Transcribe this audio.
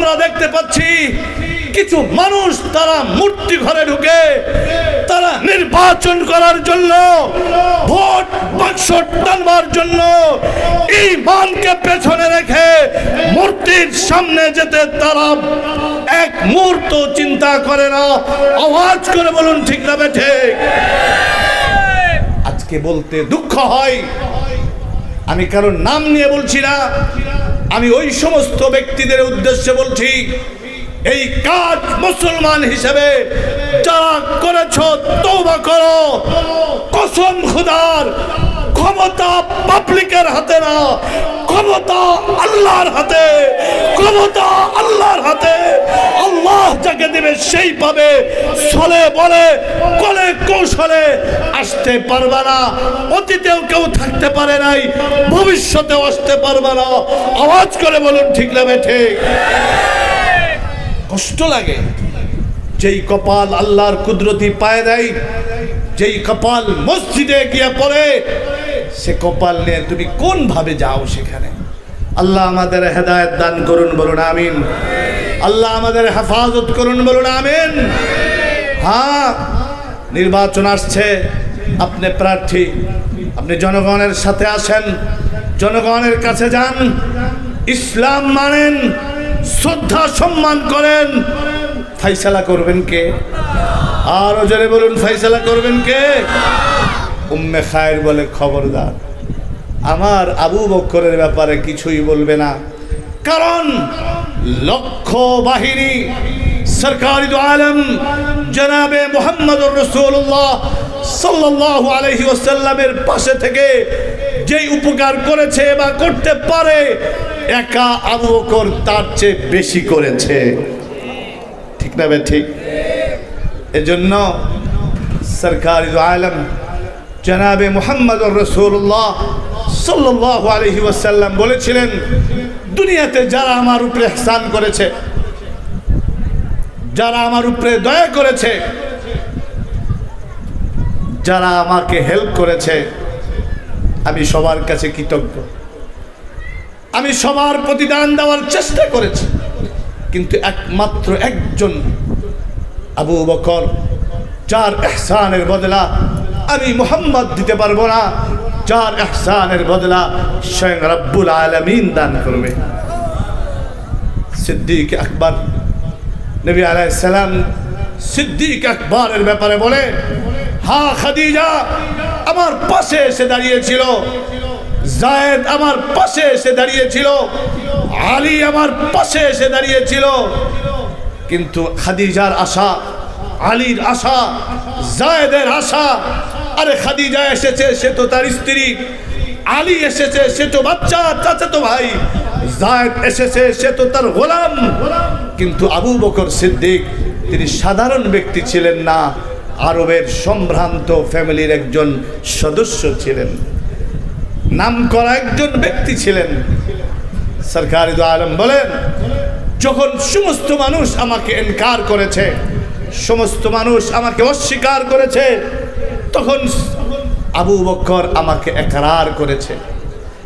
আমরা দেখতে পাচ্ছি কিছু মানুষ তারা মূর্তি ঘরে ঢুকে তারা নির্বাচন করার জন্য, ভোট বাক্স টানবার জন্য পেছনে রেখে মূর্তির সামনে যেতে তারা এক মুহূর্ত চিন্তা করে না, আওয়াজ করে বলুন, ঠিক না বেঠে? আজকে বলতে দুঃখ হয়। আমি কারোর নাম নিয়ে বলছি না। আমি ওই সমস্ত ব্যক্তিদের উদ্দেশ্যে বলছি, এই কাজ মুসলমান হিসেবে যারা করেছ তৌবা করো। কসম খুদার, ক্ষমতা পাবলিকের হাতে না। ক্ষমতা আল্লাহর হাতে, ক্ষমতা আল্লাহর হাতে। আল্লাহ যাকে দেবে সেই পাবে ছলে বলে, কলে কৌশলে আসতে পারবে না। অতীতেও কেউ থাকতে পারে নাই, ভবিষ্যতেও আসতে পারবে না। আওয়াজ করে বলুন, ঠিক না ঠিক? কষ্ট লাগে। যেই কপাল আল্লাহর কুদরতি পায় দেয়, যেই কপাল মসজিদে গিয়ে পড়ে সে কপাল নিয়ে তুমি কোন ভাবে যাও সেখানে? আল্লাহ আমাদের হেদায়ত দান করুন বলুন, আমিন। আল্লাহ আমাদের হেফাজত করুন বলুন, আমিন। হ্যাঁ নির্বাচন আসছে, আপনি প্রার্থী, আপনি জনগণের সাথে আসেন, জনগণের কাছে যান, ইসলাম মানেন, শ্রদ্ধা সম্মান করেন। ফাইসালা করবেন কে? আরও জোরে বলুন ফাইসালা করবেন কে? উম্মে খায়ের বলে খবরদার। আমার আবু বক্করের ব্যাপারে কিছুই বলবে না। কারণ লক্ষ বাহিনী সরকারি আলম জনাবে মোহাম্মদ রসুল্লাহ সাল্লাহ আলহি ওসাল্লামের পাশে থেকে যেই উপকার করেছে বা করতে পারে, একা আবু বকর তার চেয়ে বেশি করেছে। ঠিক না ঠিক? এজন্য সরকারি আলম জনাবে মোহাম্মদ রসুল্লাহ সাল্লাহ আলহি ওসাল্লাম বলেছিলেন, দুনিয়াতে যারা আমার উপরে স্নান করেছে, যারা আমার উপরে দয়া করেছে, যারা আমাকে হেল্প করেছে, আমি সবার কাছে কৃতজ্ঞ। আমি সবার প্রতিদান দেওয়ার চেষ্টা করেছি, কিন্তু একমাত্র একজন আবু বকর, যার এহসানের বদলা আমি মোহাম্মদ দিতে পারব না। যার এহসানের বদলা স্বয়ং রব্বুল আলমিন দান করবে। সিদ্দিক আকবর, নবী আলাইসালাম সিদ্দিক আকবরের ব্যাপারে বলে, হা খাদিজা, আমার পাশে এসে দাঁড়িয়েছিল। জায়েদ আমার পাশে এসে দাঁড়িয়েছিল। আলী আমার পাশে এসে দাঁড়িয়েছিল। কিন্তু খাদিজার আশা, আলীর আশা, জায়েদের আশা আরে খাদিজা এসেছে, সে তো তার স্ত্রী। আলী এসেছে, সে তো বাচ্চা চাচা তো ভাই। জায়েদ এসেছে, সে তো তার গোলাম। কিন্তু আবু বকর সিদ্দিক, তিনি সাধারণ ব্যক্তি ছিলেন না, আরবের সম্ভ্রান্ত ফ্যামিলির একজন সদস্য ছিলেন। নাম করা একজন ব্যক্তি ছিলেন। সরকারি আলম বলেন, যখন সমস্ত মানুষ আমাকে এনকার করেছে, সমস্ত মানুষ আমাকে অস্বীকার করেছে তখন আবু বক্কর আমাকে একরার করেছে।